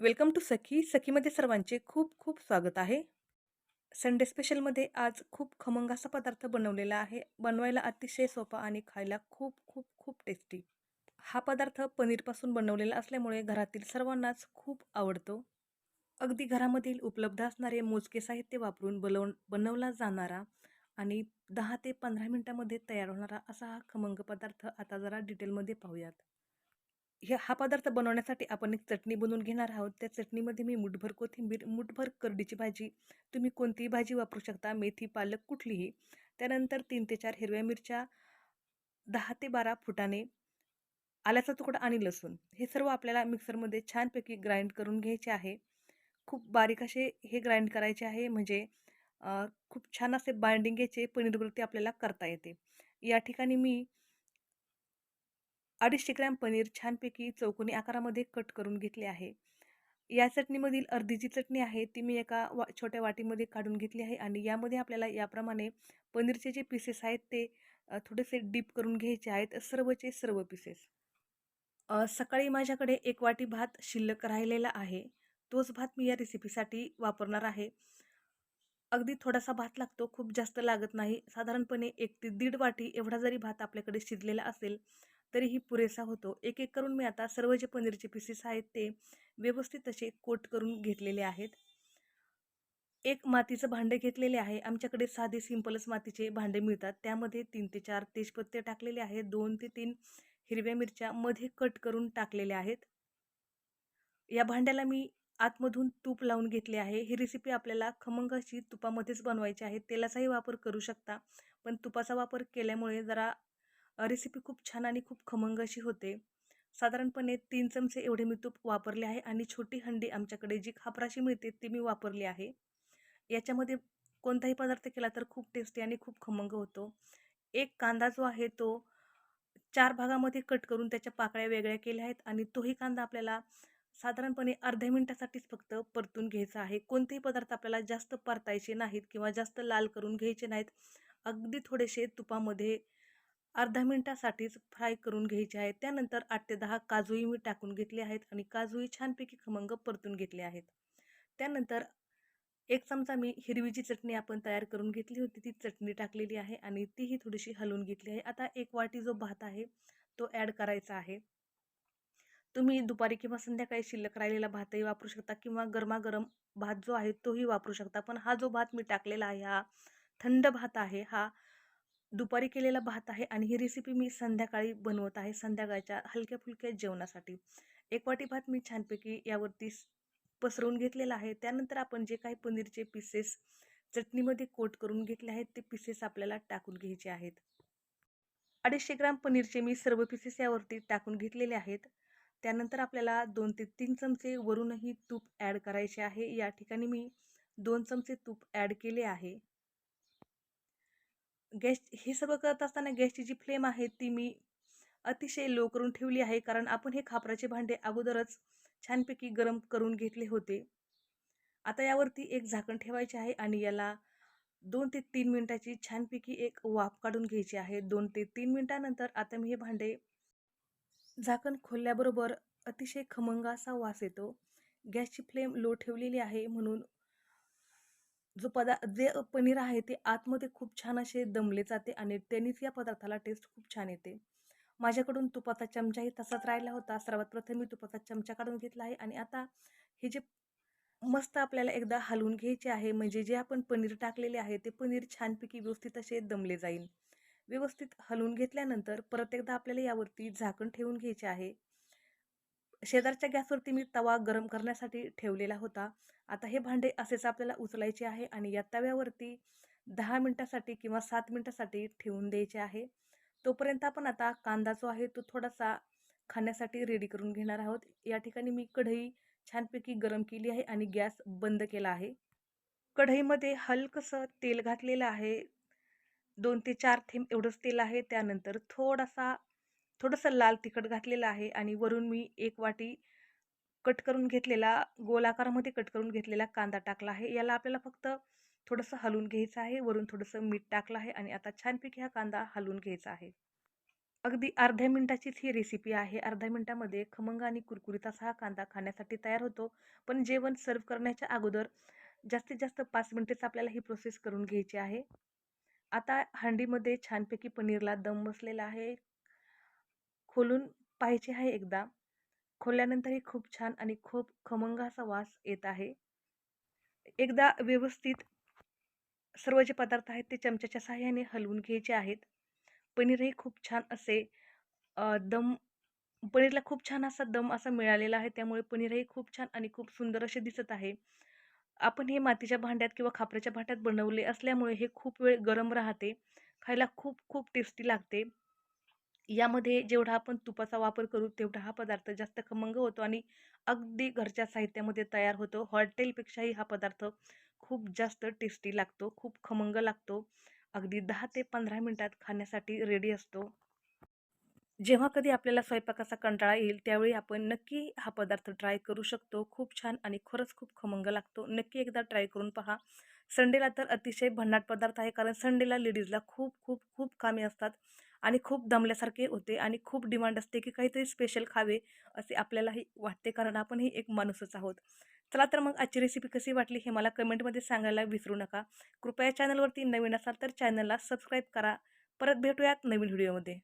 Welcome to सखी. सखीमध्ये सर्वांचे खूप खूप स्वागत आहे. संडे स्पेशलमध्ये आज खूप खमंग असा पदार्थ बनवलेला आहे. बनवायला अतिशय सोपा आणि खायला खूप खूप खूप टेस्टी हा पदार्थ पनीरपासून बनवलेला असल्यामुळे घरातील सर्वांनाच खूप आवडतो. अगदी घरामधील उपलब्ध असणारे मोजके साहित्य वापरून बनव बनवला जाणारा आणि दहा ते पंधरा मिनटामध्ये तयार होणारा असा हा खमंग पदार्थ आता जरा डिटेलमध्ये पाहूयात. हे हा पदार्थ बनवण्यासाठी आपण एक चटणी बनवून घेणार आहोत. त्या चटणीमध्ये मी मुठभर कोथिंबीर मुठभर करडीची भाजी तुम्ही कोणतीही भाजी वापरू शकता मेथी पालक कुठलीही. त्यानंतर तीन ते चार हिरव्या मिरच्या दहा ते बारा फुटाने आल्याचा तुकडा आणि लसूण. हे सर्व आपल्याला मिक्सरमध्ये छानपैकी ग्राइंड करून घ्यायचे आहे. खूप बारीक असे हे ग्राइंड करायचे आहे म्हणजे खूप छान असे बाइंडिंग घ्यायचे पनीरवृत्ती आपल्याला करता येते. या ठिकाणी मी अडीचशे ग्रॅम पनीर छानपैकी चौकोनी आकारामध्ये कट करून घेतले आहे. या चटणीमधील अर्धी जी चटणी आहे ती मी एका वा छोट्या वाटीमध्ये काढून घेतली आहे आणि यामध्ये आपल्याला याप्रमाणे पनीरचे जे पीसेस आहेत ते थोडेसे डीप करून घ्यायचे आहेत. सर्वचे सर्व पीसेस सकाळी माझ्याकडे एक वाटी भात शिल्लक राहिलेला आहे. तोच भात मी या रेसिपीसाठी वापरणार आहे. अगदी थोडासा भात लागतो खूप जास्त लागत नाही. साधारणपणे एक ते दीड वाटी एवढा जरी भात आपल्याकडे शिजलेला असेल तरीही पुरेसा होतो. एक एक करून मी आता सर्व जे पनीरचे पीसेस आहेत ते व्यवस्थित असे कोट करून घेतलेले आहेत. एक मातीचं भांडे घेतलेले आहे. आमच्याकडे साधे सिंपलच मातीचे भांडे मिळतात. त्यामध्ये तीन ते चार तेजपत्ते टाकलेले आहेत. दोन ते तीन हिरव्या मिरच्या मध्ये कट करून टाकलेल्या आहेत. या भांड्याला मी आतमधून तूप लावून घेतले आहे. ही रेसिपी आपल्याला खमंगाची तुपामध्येच बनवायची आहे. तेलाचाही वापर करू शकता. पण तुपाचा वापर केल्यामुळे जरा रेसिपी खूप छान आणि खूप खमंग अशी होते. साधारणपणे तीन चमचे एवढे मी तूप वापरले आहे आणि छोटी हंडी आमच्याकडे जी खापराशी मिळते ती मी वापरली आहे. याच्यामध्ये कोणताही पदार्थ केला तर खूप टेस्टी आणि खूप खमंग होतो. एक कांदा जो आहे तो चार भागामध्ये कट करून त्याच्या पाकळ्या वेगळ्या केल्या आहेत आणि तोही कांदा आपल्याला साधारणपणे अर्ध्या मिनटासाठीच फक्त परतून घ्यायचा आहे. कोणतेही पदार्थ आपल्याला जास्त परतायचे नाहीत किंवा जास्त लाल करून घ्यायचे नाहीत. अगदी थोडेसे तुपामध्ये अर्धा मिनटासाठीच फ्राय करून घ्यायचे आहेत. त्यानंतर आठ ते दहा काजूही मी टाकून घेतले आहेत आणि काजूही छानपैकी खमंग परतून घेतले आहेत. त्यानंतर एक चमचा मी हिरवीची चटणी आपण तयार करून घेतली होती. ती चटणी टाकलेली आहे आणि तीही थोडीशी हलवून घेतली आहे. आता एक वाटी जो भात आहे तो ॲड करायचा आहे. तुम्ही दुपारी किंवा संध्याकाळी शिल्लक राहिलेला भातही वापरू शकता किंवा गरमागरम भात जो आहे तोही वापरू शकता. पण हा जो भात मी टाकलेला आहे हा थंड भात आहे हा दुपारी केलेला भात आहे आणि ही रेसिपी मी संध्याकाळी बनवत आहे संध्याकाळच्या हलक्या फुलक्या जेवणासाठी. एक वाटी भात मी छानपैकी यावरती पसरवून घेतलेला आहे. त्यानंतर आपण जे काही पनीरचे पीसेस चटणीमध्ये कोट करून घेतले आहेत ते पीसेस आपल्याला टाकून घ्यायचे आहेत. अडीचशे ग्राम पनीरचे मी सर्व पीसेस यावरती टाकून घेतलेले आहेत. त्यानंतर आपल्याला दोन ते तीन चमचे वरूनही तूप ॲड करायचे आहे. या ठिकाणी मी दोन चमचे तूप ॲड केले आहे. गॅस हे सगळं करत असताना गॅसची जी फ्लेम आहे ती मी अतिशय लो करून ठेवली आहे. कारण आपण हे खापराचे भांडे अगोदरच छानपैकी गरम करून घेतले होते. आता यावरती एक झाकण ठेवायचे आहे आणि याला दोन ते तीन मिनटाची छानपैकी एक वाफ काढून घ्यायची आहे. दोन ते तीन मिनटानंतर आता मी हे भांडे झाकण खोलल्याबरोबर अतिशय खमंग असा वास येतो. गॅसची फ्लेम लो ठेवलेली आहे म्हणून जो पदा जे पनीर आहे ते आतमध्ये खूप छान असे दमले जाते आणि त्यानेच या पदार्थाला टेस्ट खूप छान येते. माझ्याकडून तुपाचा चमचाही तसाच राहिला होता. सर्वात प्रथम मी तुपाचा चमचा काढून घेतला आहे आणि आता हे जे मस्त आपल्याला एकदा हलवून घ्यायचे आहे म्हणजे जे आपण पनीर टाकलेले आहे ते पनीर छानपैकी व्यवस्थित असे दमले जाईल. व्यवस्थित हलवून घेतल्यानंतर परत एकदा आपल्याला यावरती झाकण ठेवून घ्यायचे आहे. शेजारच्या गॅसवरती मी तवा गरम करण्यासाठी ठेवलेला होता. आता हे भांडे असेच आपल्याला उचलायचे आहे आणि या तव्यावरती दहा मिनटासाठी किंवा सात मिनटासाठी ठेवून द्यायचे आहे. तोपर्यंत आपण आता कांदा जो आहे तो थोडासा खाण्यासाठी रेडी करून घेणार आहोत. या ठिकाणी मी कढई छानपैकी गरम केली आहे आणि गॅस बंद केला आहे. कढईमध्ये हलकंसं तेल घातलेलं आहे. दोन ते चार थेंब एवढंच तेल आहे. त्यानंतर थोडासा थोडंसं लाल तिखट घातलेलं आहे आणि वरून मी एक वाटी कट करून घेतलेला गोलाकारामध्ये कट करून घेतलेला कांदा टाकला आहे याला आपल्याला फक्त थोडंसं हलवून घ्यायचं आहे वरून थोडंसं मीठ टाकलं आहे आणि आता छानपैकी हा कांदा हलवून घ्यायचा आहे अगदी अर्ध्या मिनटाचीच ही रेसिपी आहे. अर्ध्या मिनटामध्ये खमंग आणि कुरकुरीत असा हा कांदा खाण्यासाठी तयार होतो. पण जेवण सर्व्ह करण्याच्या अगोदर जास्तीत जास्त पाच मिनटेच आपल्याला ही प्रोसेस करून घ्यायची आहे. आता हंडीमध्ये छानपैकी पनीरला दम बसलेला आहे. खोलून पाहायचे आहे एकदा. खोलल्यानंतरही खूप छान आणि खूप खमंग असा वास येत आहे. एकदा व्यवस्थित सर्व जे पदार्थ आहेत ते चमच्याच्या साहाय्याने हलवून घ्यायचे आहेत. पनीरही खूप छान असे दम पनीरला खूप छान असा दम असा मिळालेला आहे. त्यामुळे पनीरही खूप छान आणि खूप सुंदर असे दिसत आहे. आपण हे मातीच्या भांड्यात किंवा खापऱ्याच्या भांड्यात बनवले असल्यामुळे हे खूप वेळ गरम राहते. खायला खूप खूप टेस्टी लागते. यामध्ये जेवढा आपण तुपाचा वापर करू तेवढा हा पदार्थ जास्त खमंग होतो आणि अगदी घरच्या साहित्यामध्ये तयार होतो. हॉटेलपेक्षाही हा पदार्थ खूप जास्त टेस्टी लागतो. खूप खमंग लागतो. अगदी दहा ते पंधरा मिनटात खाण्यासाठी रेडी असतो. जेव्हा कधी आपल्याला स्वयंपाकाचा कंटाळा येईल त्यावेळी आपण नक्की हा पदार्थ ट्राय करू शकतो. खूप छान आणि खरंच खूप खमंग लागतो. नक्की एकदा ट्राय करून पहा. संडेला तर अतिशय भन्नाट पदार्थ आहे. कारण संडेला लेडीजला खूप खूप खूप कामे असतात आणि खूप दमल्यासारखे होते आणि खूप डिमांड असते की काहीतरी स्पेशल खावे असे आपल्यालाही वाटते. कारण आपणही एक माणूसच आहोत. चला तर मग आजची रेसिपी कशी वाटली हे मला कमेंटमध्ये सांगायला विसरू नका. कृपया चॅनलवरती नवीन असाल तर चॅनलला सबस्क्राईब करा. परत भेटूयात नवीन व्हिडिओमध्ये.